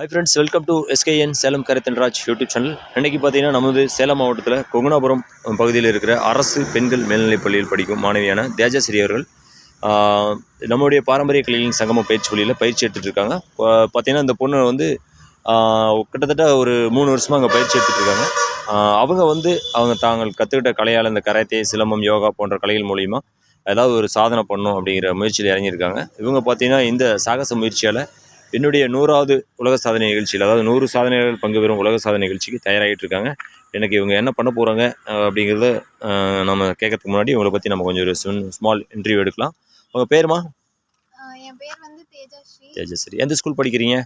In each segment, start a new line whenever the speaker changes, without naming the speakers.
Hi friends welcome to SKN Salem Karuthanraj YouTube channel இன்றைக்கி பார்த்தீங்கன்னா நமது சேலம் மாவட்டத்தில் கொங்குனாபுரம் பகுதியில் இருக்கிற அரசு பெண்கள் மேல்நிலைப் பள்ளியில் படிக்கும் மாணவியான தேஜாசிரி அவர்கள் நம்முடைய பாரம்பரிய கலைகளின் சங்கம பயிற்சி பள்ளியில் பயிற்சி எடுத்துகிட்ருக்காங்க பார்த்திங்கன்னா இந்த பொண்ணு வந்து கிட்டத்தட்ட ஒரு மூணு வருஷமாக அங்கே பயிற்சி எடுத்துகிட்ருக்காங்க அவங்க வந்து அவங்க தாங்கள் கற்றுக்கிட்ட கலையால் இந்த கராத்தே சிலம்பம் யோகா போன்ற கலைகள் மூலிமா ஏதாவது ஒரு சாதனை பண்ணணும் அப்படிங்கிற முயற்சியில் இறங்கியிருக்காங்க. இவங்க பார்த்தீங்கன்னா இந்த சாகச முயற்சியால் என்னுடைய நூறாவது உலக சாதனை நிகழ்ச்சியில் அதாவது நூறு சாதனைகள் பங்கு பெறும் உலக சாதனை நிகழ்ச்சிக்கு தயாராகிட்டு இருக்காங்க. எனக்கு இவங்க என்ன பண்ண போகிறாங்க அப்படிங்கிறத நம்ம கேட்கறதுக்கு முன்னாடி இவங்களை பற்றி நம்ம கொஞ்சம் ஒரு ஸ்மால் இன்டர்வியூ எடுக்கலாம். உங்கள் பேருமா?
தேஜஸ்ரீ.
எந்த ஸ்கூல் படிக்கிறீங்க?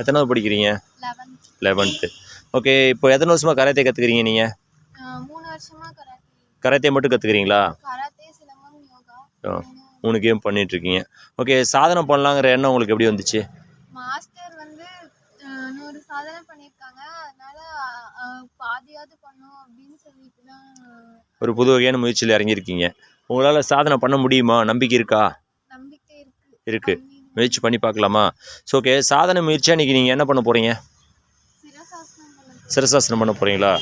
எத்தனாவது படிக்கிறீங்க?
லெவன்த்
லெவன்த்து ஓகே இப்போ எத்தனை வருஷமாக கராத்தே கற்றுக்கிறீங்க நீங்கள்
கராத்தே.
மட்டும் கற்றுக்கிறீங்களா மூணு கேம் பண்ணிகிட்ருக்கீங்க ஓகே சாதனை பண்ணலாங்கிற எண்ணம் உங்களுக்கு எப்படி வந்துச்சு?
மாஸ்டர் வந்து நூறு சாதனை பண்ணியிருக்காங்க. அதனால பாதியாவது பண்ணும் அப்படின்னு சொல்லிட்டு தான்
ஒரு புது வகையான முயற்சியில் இறங்கியிருக்கீங்க. உங்களால் சாதனை பண்ண முடியுமா? நம்பிக்கை இருக்கா?
நம்பிக்கை இருக்கு.
முயற்சி பண்ணி பார்க்கலாமா? ஸோ ஓகே சாதனை முயற்சியாக இன்றைக்கி நீங்கள் என்ன பண்ண போகிறீங்க
சிரசாசனம் பண்ண
போகிறீங்களா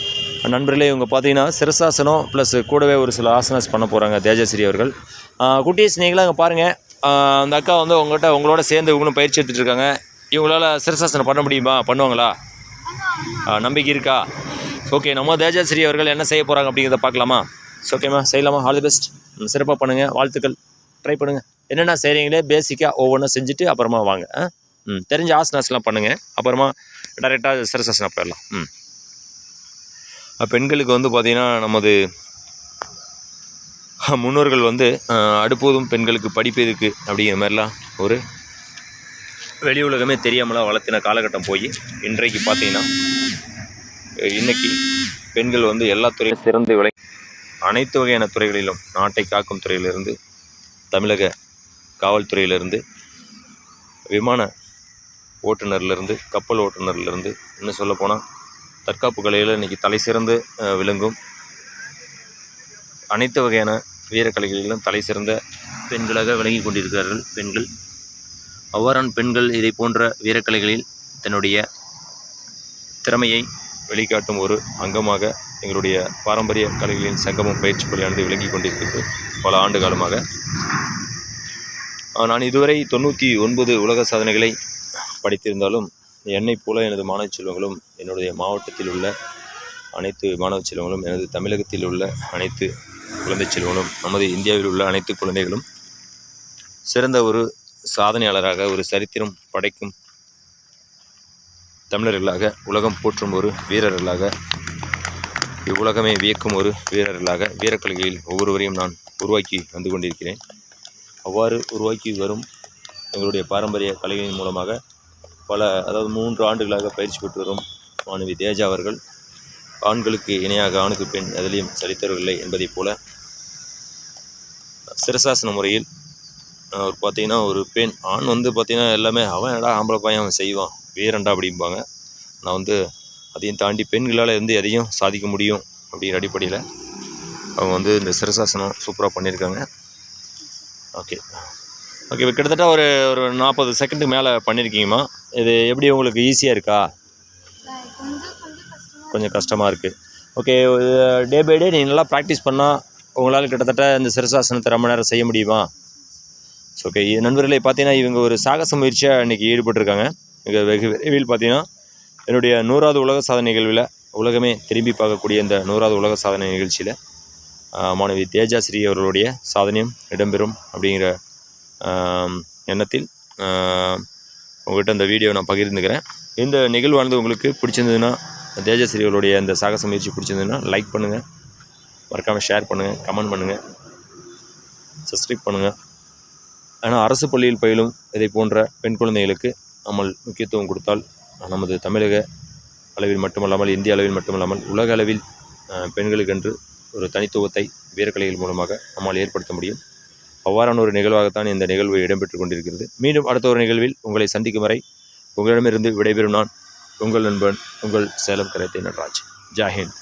நண்பர்களே இவங்க பார்த்தீங்கன்னா சிரசாசனம் ப்ளஸ் கூடவே ஒரு சில ஆசனாஸ் பண்ண போகிறாங்க தேஜஸ்ரீ அவர்கள். குட்டீஸ் நீங்களும் அங்கே பாருங்கள் அந்த அக்கா வந்து உங்கள்கிட்ட உங்களோட சேர்ந்து இவங்களும் பயிற்சி எடுத்துகிட்டு இருக்காங்க. இவங்களால் சிரசாசனம் பண்ண முடியுமா? பண்ணுவாங்களா? நம்பிக்கை இருக்கா? ஓகே நம்ம தேஜஸ்ரீ அவர்கள் என்ன செய்ய போகிறாங்க அப்படிங்கிறத பார்க்கலாமா? ஓகேம்மா செய்யலாமா? ஆல் தி பெஸ்ட் சிறப்பாக பண்ணுங்கள் வாழ்த்துக்கள். ட்ரை பண்ணுங்கள் என்னென்ன செய்கிறீங்களே பேசிக்காக ஒவ்வொன்றும் செஞ்சுட்டு அப்புறமா வாங்க. ஆ ம் தெரிஞ்ச ஆசனாஸ்லாம் பண்ணுங்கள் அப்புறமா டைரெக்டாக சிரசாசனம் போயிடலாம். ம். பெண்களுக்கு வந்து பார்த்திங்கன்னா நமது முன்னோர்கள் வந்து அடுப்போதும் பெண்களுக்கு படிப்பு எதுக்கு அப்படிங்கிற மாதிரிலாம் ஒரு வெளி உலகமே தெரியாமலாம் வளர்த்தின காலகட்டம் போய் இன்றைக்கு பார்த்தீங்கன்னா இன்றைக்கி பெண்கள் வந்து எல்லா துறையும் சிறந்து விளை அனைத்து வகையான துறைகளிலும் நாட்டை காக்கும் துறையிலிருந்து தமிழக காவல்துறையிலிருந்து விமான ஓட்டுநர்லேருந்து கப்பல் ஓட்டுநர்லேருந்து இன்னும் சொல்லப்போனால் தற்காப்பு கலையில் இன்றைக்கி தலை சிறந்து விளங்கும். அனைத்து வகையான வீரக்கலைகளிலும் தலை சிறந்த பெண்களாக விளங்கி கொண்டிருக்கிறார்கள் பெண்கள். அவ்வாறான பெண்கள் இதை போன்ற வீரக்கலைகளில் தன்னுடைய திறமையை வெளிக்காட்டும் ஒரு அங்கமாக எங்களுடைய பாரம்பரிய கலைகளின் சங்கமம் பயிற்சி பள்ளியானது விளங்கி கொண்டிருக்கிறது பல ஆண்டு காலமாக. நான் இதுவரை தொண்ணூற்றி ஒன்பது உலக சாதனைகளை படித்திருந்தாலும் என்னைப் போல எனது மாணவ செல்வங்களும் என்னுடைய மாவட்டத்தில் உள்ள அனைத்து மாணவ செல்வங்களும் எனது தமிழகத்தில் உள்ள அனைத்து குழந்தை செல்வங்களும் நமது இந்தியாவில் உள்ள அனைத்து குழந்தைகளும் சிறந்த ஒரு சாதனையாளராக ஒரு சரித்திரம் படைக்கும் தமிழர்களாக உலகம் போற்றும் ஒரு வீரர்களாக இவ்வுலகமே வியக்கும் ஒரு வீரர்களாக வீரக்கலைகளில் ஒவ்வொருவரையும் நான் உருவாக்கி வந்து கொண்டிருக்கிறேன். அவ்வாறு உருவாக்கி வரும் எங்களுடைய பாரம்பரிய கலைகளின் மூலமாக பல அதாவது மூன்று ஆண்டுகளாக பயிற்சி பெற்று வரும் மாணவி தேஜா அவர்கள் ஆண்களுக்கு இணையாக ஆணுக்கு பெண் எதிலையும் சலித்தவர்களில்லை என்பதைப் போல சிரசாசன முறையில் அவர் ஒரு பார்த்தீங்கன்னா ஒரு பெண் ஆண் வந்து பார்த்தீங்கன்னா எல்லாமே அவன் என்னடா ஆம்பளை பையன் அவன் செய்வான் வீரண்டா அப்படிம்பாங்க. நான் வந்து அதையும் தாண்டி பெண்களால் வந்து எதையும் சாதிக்க முடியும் அப்படிங்கிற அடிப்படையில் அவங்க வந்து இந்த சிரசாசனம் சூப்பராக பண்ணியிருக்காங்க. ஓகே. ஓகே இப்போ கிட்டத்தட்ட ஒரு ஒரு நாற்பது செகண்டுக்கு மேலே பண்ணியிருக்கீங்கம்மா இது எப்படி உங்களுக்கு ஈஸியாக இருக்கா?
கொஞ்சம்
கஷ்டமாக இருக்குது ஓகே டே பை டே நீங்கள் நல்லா ப்ராக்டிஸ் பண்ணால் உங்களால் கிட்டத்தட்ட இந்த சிரசாசனத்தை ரொம்ப நேரம் செய்ய முடியுமா? ஸோ ஓகே நண்பர்களை பார்த்தீங்கன்னா இவங்க ஒரு சாகச முயற்சியாக இன்றைக்கி ஈடுபட்டிருக்காங்க. இங்கே வெகு விரைவில் பார்த்தீங்கன்னா என்னுடைய நூறாவது உலக சாதனை நிகழ்வில் உலகமே திரும்பி பார்க்கக்கூடிய இந்த நூறாவது உலக சாதனை நிகழ்ச்சியில் மாணவி தேஜாஸ்ரீ அவர்களுடைய சாதனையும் இடம்பெறும் அப்படிங்கிற எண்ணத்தில் உங்கள்கிட்ட அந்த வீடியோ நான் பகிர்ந்துக்கிறேன். இந்த நிகழ்வானது உங்களுக்கு பிடிச்சிருந்ததுன்னா தேஜஸ்ரீகளுடைய இந்த சாகச முயற்சி பிடிச்சிருந்ததுன்னா லைக் பண்ணுங்கள் மறக்காமல் ஷேர் பண்ணுங்கள் கமெண்ட் பண்ணுங்கள் சப்ஸ்கிரைப் பண்ணுங்கள் ஆனால் அரசு பள்ளியில் பயிலும் இதை போன்ற பெண் குழந்தைகளுக்கு நம்ம முக்கியத்துவம் கொடுத்தால் நமது தமிழக அளவில் மட்டுமல்லாமல் இந்திய அளவில் மட்டுமல்லாமல் உலக அளவில் பெண்களுக்கென்று ஒரு தனித்துவத்தை வீரக்கலைகள் மூலமாக நம்மால் ஏற்படுத்த முடியும். அவ்வாறான ஒரு நிகழ்வாகத்தான் இந்த நிகழ்வு இடம்பெற்று கொண்டிருக்கிறது. மீண்டும் அடுத்த ஒரு நிகழ்வில் உங்களை சந்திக்கும் வரை உங்களிடமிருந்து விடைபெறும் நான் உங்கள் நண்பன் உங்கள் சேலம் கரத்தை நடராஜ் ஜாஹிந்த்